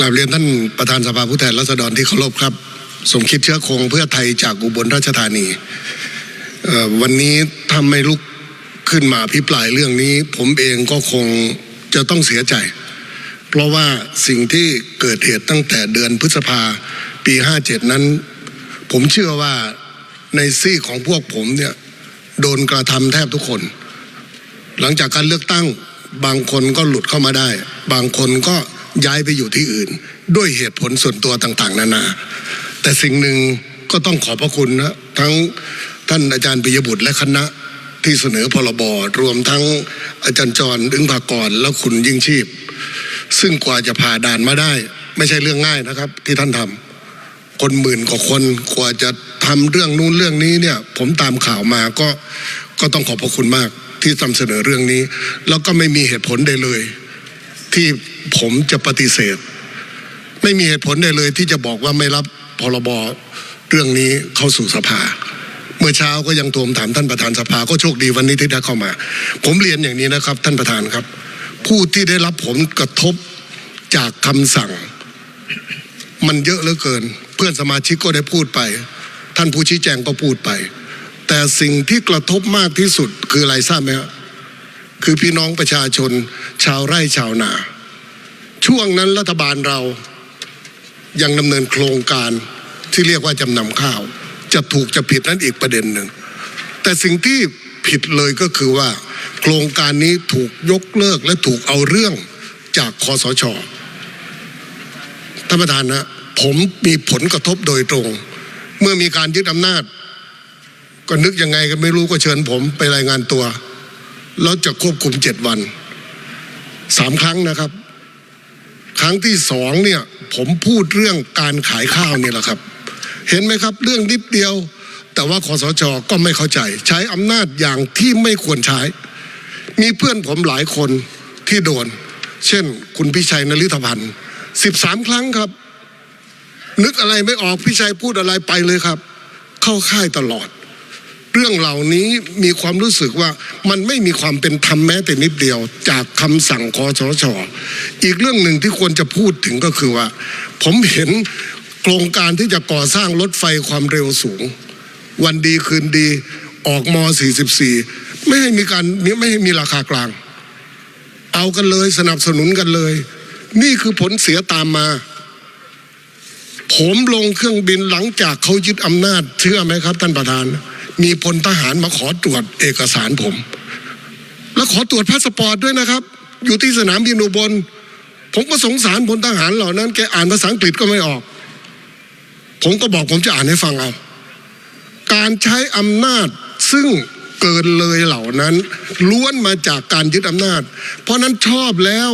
กราบเรียนท่านประธานสภาผู้แทนราษฎรที่เคารพครับ สมคิดเชื้อคงเพื่อไทยจากอุบลราชธานีวันนี้ถ้าไม่ลุกขึ้นมาพิปรายเรื่องนี้ ผมเองก็คงจะต้องเสียใจ เพราะว่าสิ่งที่เกิดเหตุตั้งแต่เดือนพฤษภาปี 57 นั้น ผมเชื่อว่าในซี่ของพวกผมเนี่ยโดนกระทำแทบทุกคน หลังจากการเลือกตั้งบางคนก็หลุดเข้ามาได้ บางคนก็ ย้ายไปอยู่ที่อื่น ด้วยเหตุผลส่วนตัวต่างๆ นานา แต่สิ่งหนึ่งก็ต้องขอบพระคุณนะทั้งท่านอาจารย์ปิยบุตรและคณะที่เสนอพรบรวมทั้งอาจารย์จรอึ้งภากรและคุณยิ่งชีพ ซึ่งกว่าจะผ่าด่านมาได้ ไม่ใช่เรื่องง่ายนะครับ ที่ท่านทำคนหมื่นกว่าคนกว่าจะทำเรื่องนู้นเรื่องนี้เนี่ย ผมตามข่าวมาก็ก็ต้องขอบพระคุณมากที่นำเสนอเรื่องนี้ แล้วก็ไม่มีเหตุผลใดเลย ที่ผมจะปฏิเสธ ไม่มีเหตุผลใดเลยที่จะบอกว่าไม่รับพรบเรื่องนี้เข้าสู่สภา เมื่อเช้าก็ยังโทรมถามท่านประธานสภา ก็โชคดีวันนี้ที่ได้เข้ามา ผมเรียนอย่างนี้นะครับ ท่านประธานครับ ผู้ที่ได้รับผลกระทบจากคำสั่ง มันเยอะเหลือเกิน เพื่อนสมาชิกก็ได้พูดไป ท่านผู้ชี้แจงก็พูดไป แต่สิ่งที่กระทบมากที่สุดคืออะไรทราบไหมครับ คือพี่น้องประชาชน ชาวไร่ชาวนา ช่วงนั้นรัฐบาลเรายังดำเนินโครงการที่เรียกว่าจำนำข้าว จะถูกจะผิดนั้นอีกประเด็นหนึ่ง แต่สิ่งที่ผิดเลยก็คือว่า โครงการนี้ถูกยกเลิกและถูกเอาเรื่องจากคอสชท่านประธานนะผมมีผลกระทบโดยตรง เมื่อมีการยึดอำนาจ ก็นึกยังไงก็ไม่รู้ก็เชิญผมไปรายงานตัว แล้วจะควบคุมเจ็ดวันสามครั้งนะครับ ครั้งที่สองเนี่ยผมพูดเรื่องการขายข้าวเนี่ยแหละครับ เห็นไหมครับ เรื่องนิดเดียว แต่ว่าคอสชก็ไม่เข้าใจ ใช้อำนาจอย่างที่ไม่ควรใช้ มีเพื่อนผมหลายคนที่โดน เช่น คุณพิชัยนฤทธพันธ์สิบสามครั้งครับ นึกอะไรไม่ออกพี่ชัยพูดอะไรไปเลยครับ เข้าค่ายตลอด เรื่องเหล่านี้มีความรู้สึกว่ามันไม่มีความเป็นธรรมแม้แต่นิดเดียว จากคำสั่งคอสชอีกเรื่องหนึ่งที่ควรจะพูดถึงก็คือว่า ผมเห็นโครงการที่จะก่อสร้างรถไฟความเร็วสูง วันดีคืนดีออกม 44 ไม่ให้มีการไม่ให้มีราคากลาง เอากันเลยสนับสนุนกันเลย นี่คือผลเสียตามมาผมลงเครื่องบินหลังจากเขายึดอำนาจเชื่อไหมครับท่านประธาน มีพลทหารมาขอตรวจเอกสารผม แล้วขอตรวจพาสปอร์ตด้วยนะครับ อยู่ที่สนามบินอุบล ผมก็สงสารพลทหารเหล่านั้นแกอ่านภาษาอังกฤษก็ไม่ออก ผมก็บอกผมจะอ่านให้ฟังเอาการใช้อำนาจซึ่งเกินเลยเหล่านั้น ล้วนมาจากการยึดอำนาจ เพราะนั้นชอบแล้ว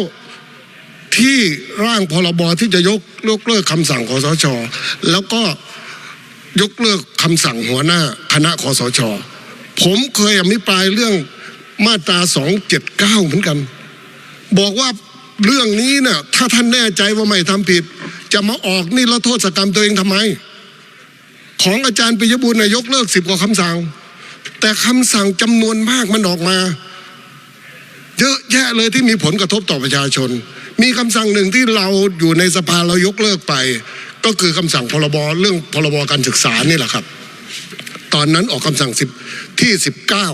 ที่ร่างพรบที่จะยกยกเลิกคำสั่งคอสช แล้วก็ ยกเลิกคำสั่งหัวหน้าคณะคอสช ผมเคยอภิปรายเรื่องมาตรา279เหมือนกัน บอกว่าเรื่องนี้เนี่ยถ้าท่านแน่ใจว่าไม่ทำผิด จะมาออกนี่แล้วโทษกรรมตัวเองทำไม ของอาจารย์ปิยบุญนายกเลิกสิบกว่าคำสั่ง แต่คำสั่งจำนวนมากมันออกมา เยอะแยะเลยที่มีผลกระทบต่อประชาชน มีคำสั่งหนึ่งที่เราอยู่ในสภาเรายกเลิกไป ก็คือคำสั่งพรบเรื่องพรบการศึกษานี่แหละครับ ตอนนั้นออกคำสั่งสิบที่สิบเก้า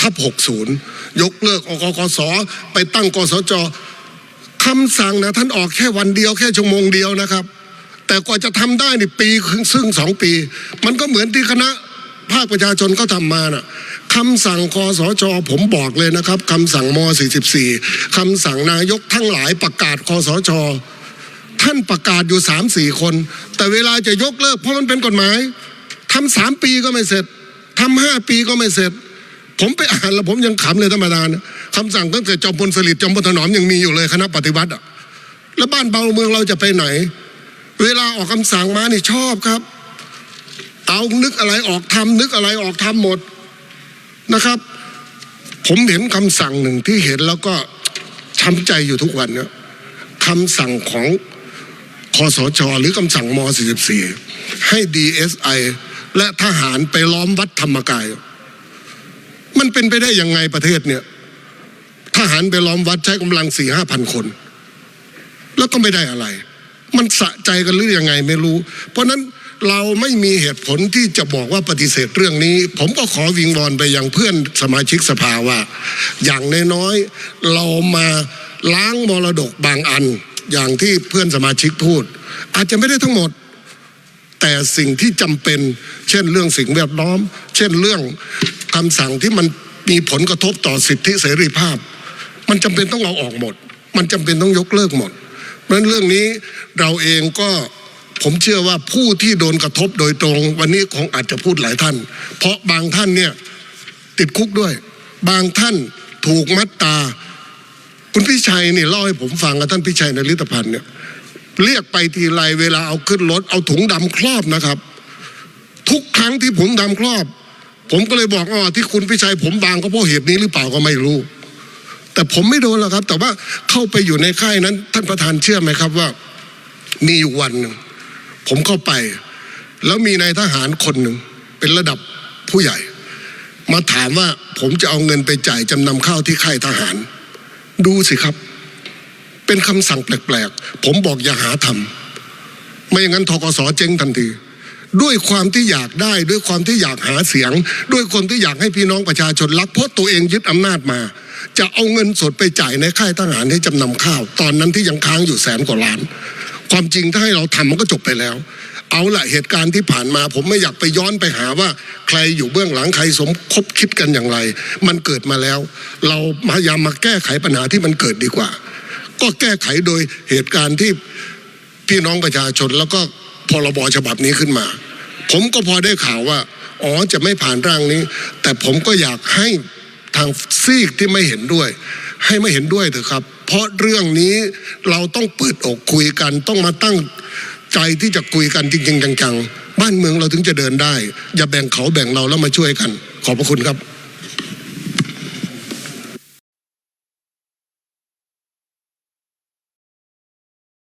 ทับหกศูนย์ยกเลิกอกกสไปตั้งกสจคำสั่งนะท่านออกแค่วันเดียวแค่ชั่วโมงเดียวนะครับ แต่กว่าจะทำได้นี่ปีครึ่งซึ่งสองปี มันก็เหมือนที่คณะภาคประชาชนเขาทำมาน่ะคำสั่งคอสชผมบอกเลยนะครับคำสั่งม 44 คำสั่งนายกทั้งหลายประกาศคอสช ท่านประกาศอยู่สามสี่คน แต่เวลาจะยกเลิก เพราะมันเป็นกฎหมายทำสามปีก็ไม่เสร็จทำห้าปีก็ไม่เสร็จ ผมไปอ่านแล้วผมยังขำเลยธรรมดานะคำสั่งตั้งแต่จอมพลสฤษดิ์จอมพลถนอมยังมีอยู่เลยคณะปฏิวัติอะแล้วบ้านเบาเมืองเราจะไปไหน เวลาออกคำสั่งมานี่ชอบครับ เอานึกอะไรออกทำนึกอะไรออกทำหมดนะครับ ผมเห็นคำสั่งหนึ่งที่เห็นแล้วก็ช้ำใจอยู่ทุกวันเนี่ยคำสั่งของ คอสชหรือคำสั่งม 44 ให้ DSI และทหารไปล้อมวัดธรรมกาย มันเป็นไปได้ยังไงประเทศเนี่ย ทหารไปล้อมวัดใช้กำลังสี่ห้าพันคน แล้วก็ไม่ได้อะไร มันสะใจกันหรือยังไงไม่รู้ เพราะฉะนั้นเราไม่มีเหตุผลที่จะบอกว่าปฏิเสธเรื่องนี้ ผมก็ขอวิงวอนไปยังเพื่อนสมาชิกสภาว่า อย่างน้อยๆเรามาล้างมรดกบางอัน อย่างที่เพื่อนสมาชิกพูด อาจจะไม่ได้ทั้งหมด แต่สิ่งที่จำเป็น เช่นเรื่องสิ่งแวดล้อม เช่นเรื่องคำสั่งที่มันมีผลกระทบต่อสิทธิเสรีภาพ มันจำเป็นต้องเอาออกหมด มันจำเป็นต้องยกเลิกหมด เพราะฉะนั้นเรื่องนี้เราเองก็ผมเชื่อว่าผู้ที่โดนกระทบโดยตรง วันนี้คงอาจจะพูดหลายท่าน เพราะบางท่านเนี่ยติดคุกด้วย บางท่านถูกมัดตา คุณพิชัยนี่เล่าให้ผมฟังกับท่านพิชัยในลิตพันธ์เนี่ยเรียกไปทีไรเวลาเอาขึ้นรถเอาถุงดำครอบนะครับ ทุกครั้งที่ผมดำครอบ ผมก็เลยบอกว่าที่คุณพิชัยผมบางก็เพราะเหตุนี้หรือเปล่าก็ไม่รู้ แต่ผมไม่โดนหรอกครับ แต่ว่าเข้าไปอยู่ในค่ายนั้น ท่านประธานเชื่อไหมครับว่า มีอยู่วันหนึ่งผมเข้าไป แล้วมีนายทหารคนหนึ่งเป็นระดับผู้ใหญ่ มาถามว่าผมจะเอาเงินไปจ่ายจำนำข้าวที่ค่ายทหาร ดูสิครับ เป็นคำสั่งแปลกๆ ผมบอกอย่าหาทำไม่อย่างนั้นทกสเจ๊งทันทีด้วยความที่อยากได้ด้วยความที่อยากหาเสียง ด้วยคนที่อยากให้พี่น้องประชาชนรักเพราะตัวเองยึดอำนาจมา จะเอาเงินสดไปจ่ายในค่ายทหารให้จำนำข้าว ตอนนั้นที่ยังค้างอยู่แสนกว่าล้าน ความจริงถ้าให้เราทำมันก็จบไปแล้ว เอาละเหตุการณ์ที่ผ่านมา ผมไม่อยากไปย้อนไปหาว่า ใครอยู่เบื้องหลังใครสมคบคิดกันอย่างไร มันเกิดมาแล้ว เราพยายามมาแก้ไขปัญหาที่มันเกิดดีกว่า ก็แก้ไขโดยเหตุการณ์ที่พี่น้องประชาชนแล้วก็พรบฉบับนี้ขึ้นมา ผมก็พอได้ข่าวว่าอ๋อจะไม่ผ่านร่างนี้ แต่ผมก็อยากให้ทางซีกที่ไม่เห็นด้วย ให้ไม่เห็นด้วยเถอะครับ เพราะเรื่องนี้เราต้องเปิดอกคุยกันต้องมาตั้ง ใจที่จะคุยกันจริงๆจังๆบ้านเมืองเราถึงจะเดินได้ อย่าแบ่งเขาแบ่งเราแล้วมาช่วยกัน ขอบพระคุณครับ